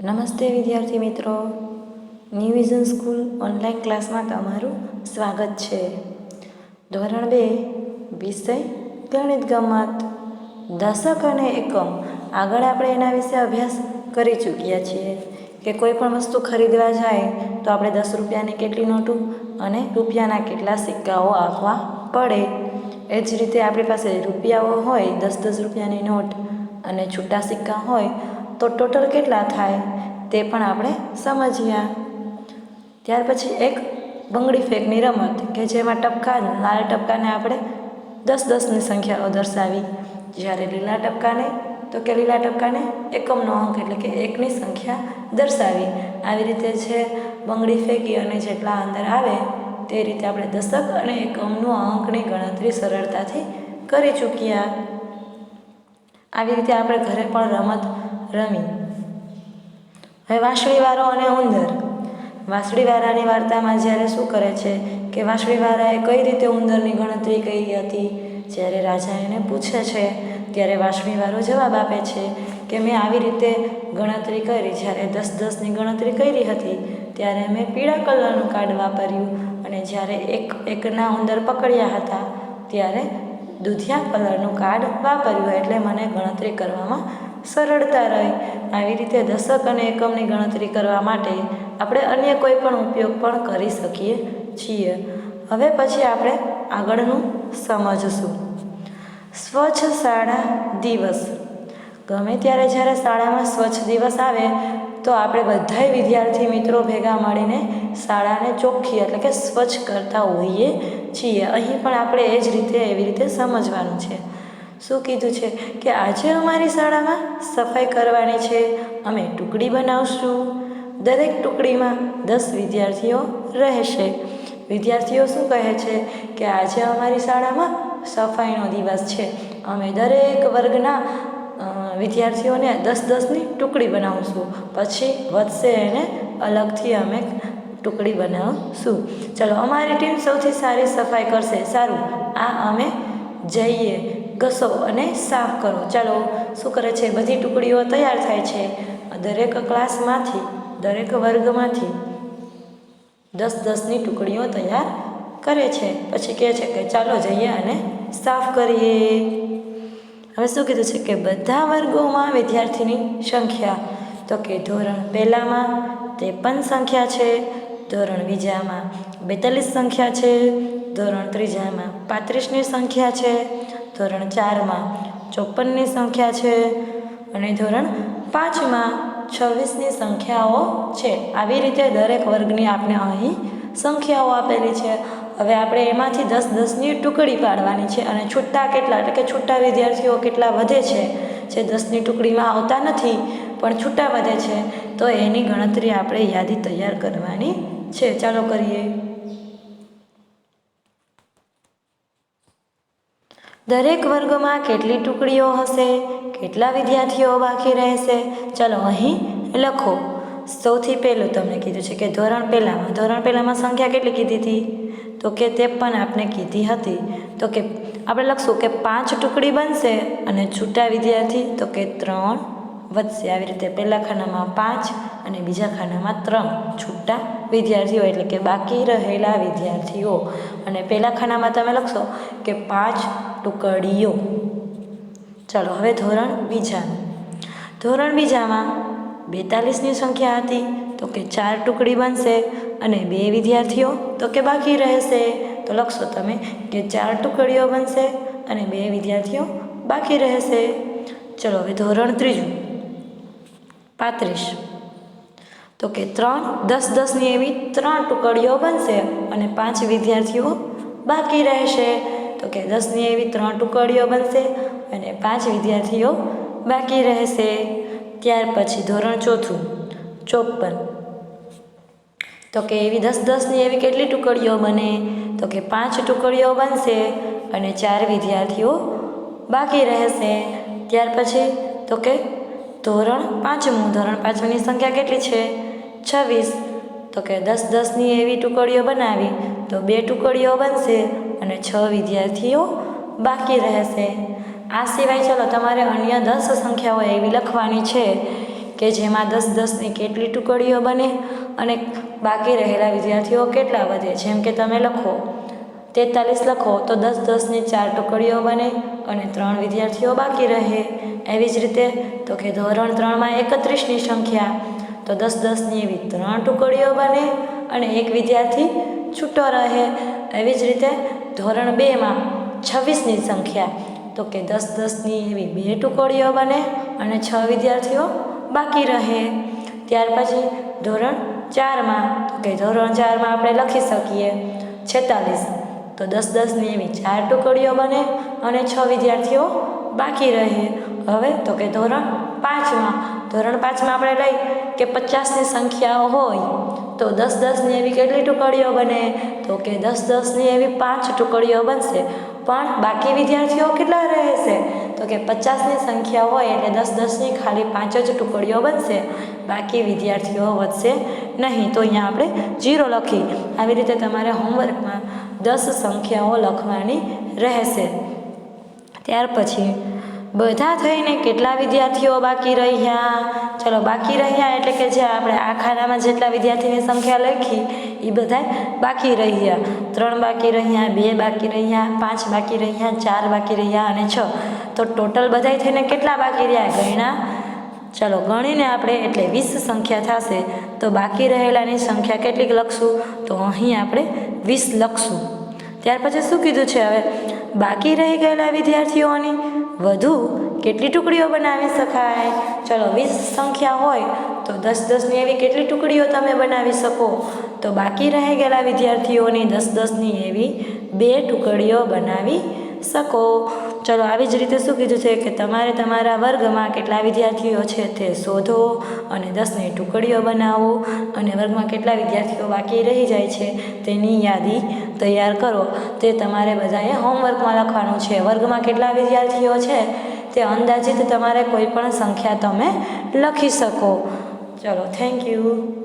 નમસ્તે વિદ્યાર્થી મિત્રો. ન્યૂ વિઝન સ્કૂલ ઓનલાઈન ક્લાસમાં તમારું સ્વાગત છે. ધોરણ બે, વિષય ગણિત ગમત. દશક અને એકમ. આગળ આપણે એના વિશે અભ્યાસ કરી ચૂક્યા છીએ કે કોઈ પણ વસ્તુ ખરીદવા જાય તો આપણે દસ રૂપિયાની કેટલી નોટો અને રૂપિયાના કેટલા સિક્કાઓ આપવા પડે. એ જ રીતે આપણી પાસે રૂપિયાઓ હોય, દસ દસ રૂપિયાની નોટ અને છૂટા સિક્કા હોય તો ટોટલ કેટલા થાય તે પણ આપણે સમજ્યા ત્યાર પછી એક બંગડી ફેંકની રમત કે જેમાં ટપકા, લાલ ટપકાને આપણે દસ દસની સંખ્યાઓ દર્શાવી. જ્યારે લીલા ટપકાને, તો કે લીલા ટપકાને એકમનો અંક એટલે કે એકની સંખ્યા દર્શાવી. આવી રીતે છે બંગડી ફેંકી અને જેટલા અંદર આવે તે રીતે આપણે દશક અને એકમનો અંકની ગણતરી સરળતાથી કરી ચૂક્યા. આવી રીતે આપણે ઘરે પણ રમત રમી. હવે વાંસળીવાળો અને ઉંદર. વાંસળીવાળાની વાર્તામાં જ્યારે શું કરે છે કે વાંસળીવાળાએ કઈ રીતે ઉંદરની ગણતરી કરી હતી? જ્યારે રાજા એને પૂછે છે, ત્યારે વાંસળીવાળો જવાબ આપે છે કે મેં આવી રીતે ગણતરી કરી, જ્યારે દસ દસની ગણતરી કરી હતી, ત્યારે મેં પીળા કલરનું કાર્ડ વાપર્યું અને જ્યારે એક એકના ઉંદર પકડ્યા હતા, ત્યારે દૂધિયા કલરનું કાર્ડ વાપર્યું. એટલે મને ગણતરી કરવામાં સરળતા રહી. આવી રીતે દશક અને એકમની ગણતરી કરવા માટે આપણે અન્ય કોઈ પણ ઉપયોગ પણ કરી શકીએ છીએ. હવે પછી આપણે આગળનું સમજશું. સ્વચ્છ શાળા દિવસ. ગમે ત્યારે જ્યારે શાળામાં સ્વચ્છ દિવસ આવે, તો આપણે બધાય વિદ્યાર્થી મિત્રો ભેગા મળીને શાળાને ચોખ્ખી એટલે કે સ્વચ્છ કરતા હોઈએ છીએ. અહીં પણ આપણે એ જ રીતે એવી રીતે સમજવાનું છે. શું કીધું છે કે આજે અમારી શાળામાં સફાઈ કરવાની છે, અમે ટુકડી બનાવશું. દરેક ટુકડીમાં દસ વિદ્યાર્થીઓ રહેશે. વિદ્યાર્થીઓ શું કહે છે કે આજે અમારી શાળામાં સફાઈનો દિવસ છે. અમે દરેક વર્ગના વિદ્યાર્થીઓને દસ દસની ટુકડી બનાવશું. પછી વધશે એને અલગથી અમે ટુકડી બનાવશું. ચલો, અમારી ટીમ સૌથી સારી સફાઈ કરશે. સારું, આ અમે જઈએ. ઘસો અને સાફ કરો. ચાલો, શું કરે છે? બધી ટુકડીઓ તૈયાર થાય છે. દરેક ક્લાસમાંથી, દરેક વર્ગમાંથી દસ દસની ટુકડીઓ તૈયાર કરે છે. પછી કહે છે કે ચાલો જઈએ અને સાફ કરીએ. હવે શું કીધું છે કે બધા વર્ગોમાં વિદ્યાર્થીની સંખ્યા? તો કે ધોરણ પહેલાંમાં ત્રેપન સંખ્યા છે, ધોરણ બીજામાં બેતાલીસ સંખ્યા છે, ધોરણ ત્રીજામાં પાંત્રીસની સંખ્યા છે ધોરણ ચારમાં. ચોપનની સંખ્યા છે અને ધોરણ પાંચમાં છવ્વીસની સંખ્યાઓ છે. આવી રીતે દરેક વર્ગની આપણે અહીં સંખ્યાઓ આપેલી છે. હવે આપણે એમાંથી દસ દસની ટુકડી પાડવાની છે અને છૂટા કેટલા એટલે કે છૂટા વિદ્યાર્થીઓ કેટલા વધે છે જે દસની ટુકડીમાં આવતા નથી, પણ છૂટા વધે છે. તો એની ગણતરી આપણે યાદી તૈયાર કરવાની છે. ચાલો કરીએ. દરેક વર્ગમાં કેટલી ટુકડીઓ હશે, કેટલા વિદ્યાર્થીઓ બાકી રહેશે? ચાલો અહીં લખો. સૌથી પહેલું તમને કીધું છે કે ધોરણ પહેલાંમાં ધોરણ પહેલાંમાં સંખ્યા કેટલી કીધી હતી? તો કે તે પણ આપણે કીધી હતી. તો કે આપણે લખશું કે પાંચ ટુકડી બનશે અને છૂટા વિદ્યાર્થી તો કે ત્રણ વધશે. આવી રીતે પહેલા ખાનામાં પાંચ અને બીજા ખાનામાં ત્રણ છૂટા વિદ્યાર્થીઓ એટલે કે બાકી રહેલા વિદ્યાર્થીઓ. અને પહેલા ખાનામાં તમે લખશો કે પાંચ ટુકડીઓ. ચાલો, હવે ધોરણ બીજાનું. ધોરણ બીજામાં બેતાલીસની સંખ્યા હતી તો કે ચાર ટુકડી બનશે અને બે વિદ્યાર્થીઓ તો કે બાકી રહેશે. તો લખશો તમે કે ચાર ટુકડીઓ બનશે અને બે વિદ્યાર્થીઓ બાકી રહેશે. ચલો, હવે ધોરણ ત્રીજું. પાંત્રીસ. તો કે ત્રણ દસ દસની એવી ત્રણ ટુકડીઓ બનશે અને પાંચ વિદ્યાર્થીઓ બાકી રહેશે. તો કે દસની એવી ત્રણ ટુકડીઓ બનશે અને પાંચ વિદ્યાર્થીઓ બાકી રહેશે. ત્યાર પછી ધોરણ ચોથું, ચોપન. તો કે એવી દસ દસની એવી કેટલી ટુકડીઓ બને? તો કે પાંચ ટુકડીઓ બનશે અને ચાર વિદ્યાર્થીઓ બાકી રહેશે. ત્યાર પછી તો કે ધોરણ પાંચમું, ધોરણ પાંચમની સંખ્યા કેટલી છે? છવ્વીસ. તો કે દસ દસની એવી ટુકડીઓ બનાવી, તો બે ટુકડીઓ બનશે અને છ વિદ્યાર્થીઓ બાકી રહેશે. આ સિવાય ચલો તમારે અન્ય દસ સંખ્યાઓ એવી લખવાની છે કે જેમાં દસ દસની કેટલી ટુકડીઓ બને અને બાકી રહેલા વિદ્યાર્થીઓ કેટલા વધે. જેમ કે તમે લખો, તેતાલીસ લખો, તો દસ દસની ચાર ટુકડીઓ બને અને ત્રણ વિદ્યાર્થીઓ બાકી રહે. એવી જ રીતે, તો કે ધોરણ ત્રણમાં એકત્રીસની સંખ્યા તો દસ દસની એવી ત્રણ ટુકડીઓ બને અને એક વિદ્યાર્થી છૂટો રહે. એવી જ રીતે ધોરણ બેમાં છવ્વીસની સંખ્યા. તો કે દસ દસની એવી બે ટુકડીઓ બને અને છ વિદ્યાર્થીઓ બાકી રહે. ત્યાર પછી ધોરણ ચારમાં. તો કે ધોરણ ચારમાં આપણે લખી શકીએ છેતાલીસ. તો દસ દસની એવી ચાર ટુકડીઓ બને અને છ વિદ્યાર્થીઓ બાકી રહે. હવે તો કે ધોરણ પાંચમાં ધોરણ પાંચમાં આપણે લઈ કે પચાસની સંખ્યાઓ હોય, તો દસ દસની એવી કેટલી ટુકડીઓ બને? તો કે દસ દસની એવી પાંચ ટુકડીઓ બનશે. પણ બાકી વિદ્યાર્થીઓ કેટલા રહેશે? તો કે પચાસની સંખ્યા હોય એટલે દસ દસની ખાલી પાંચ જ ટુકડીઓ બનશે. બાકી વિદ્યાર્થીઓ વધશે નહીં. તો અહીંયા આપણે જીરો લખી. આવી રીતે તમારે હોમવર્કમાં દસ સંખ્યાઓ લખવાની રહેશે. ત્યાર પછી બધા થઈને કેટલા વિદ્યાર્થીઓ બાકી રહ્યા? ચલો, બાકી રહ્યા એટલે કે જે આપણે આ ખાનામાં જેટલા વિદ્યાર્થીની સંખ્યા લખી એ બધા બાકી રહ્યા. ત્રણ બાકી રહ્યા, બે બાકી રહ્યા, પાંચ બાકી રહ્યા, ચાર બાકી રહ્યા અને છ. તો ટોટલ બધાય થઈને કેટલા બાકી રહ્યા? ગણ્યા? ચલો, ગણીને આપણે એટલે વીસ સંખ્યા થશે. તો બાકી રહેલાની સંખ્યા કેટલીક લખશું? તો અહીં આપણે વીસ લખશું. ત્યાર પછી શું કીધું છે હવે? બાકી રહી ગયેલા વિદ્યાર્થીઓની વધુ કેટલી ટુકડીઓ બનાવી શકાય? ચલો, વીસ સંખ્યા હોય તો દસ દસની એવી કેટલી ટુકડીઓ તમે બનાવી શકો? તો બાકી રહી ગયેલા વિદ્યાર્થીઓની દસ દસની એવી બે ટુકડીઓ બનાવી શકો. ચલો, આવી જ રીતે શું કીધું છે કે તમારે તમારા વર્ગમાં કેટલા વિદ્યાર્થીઓ છે તે શોધો અને દસની ટુકડીઓ બનાવો અને વર્ગમાં કેટલા વિદ્યાર્થીઓ બાકી રહી જાય છે તેની યાદી તૈયાર કરો. તે તમારે બધાએ હોમવર્કમાં લખવાનું છે. વર્ગમાં કેટલા વિદ્યાર્થીઓ છે તે અંદાજિત તમારે કોઈ પણ સંખ્યા તમે લખી શકો. ચલો, થેન્ક યુ.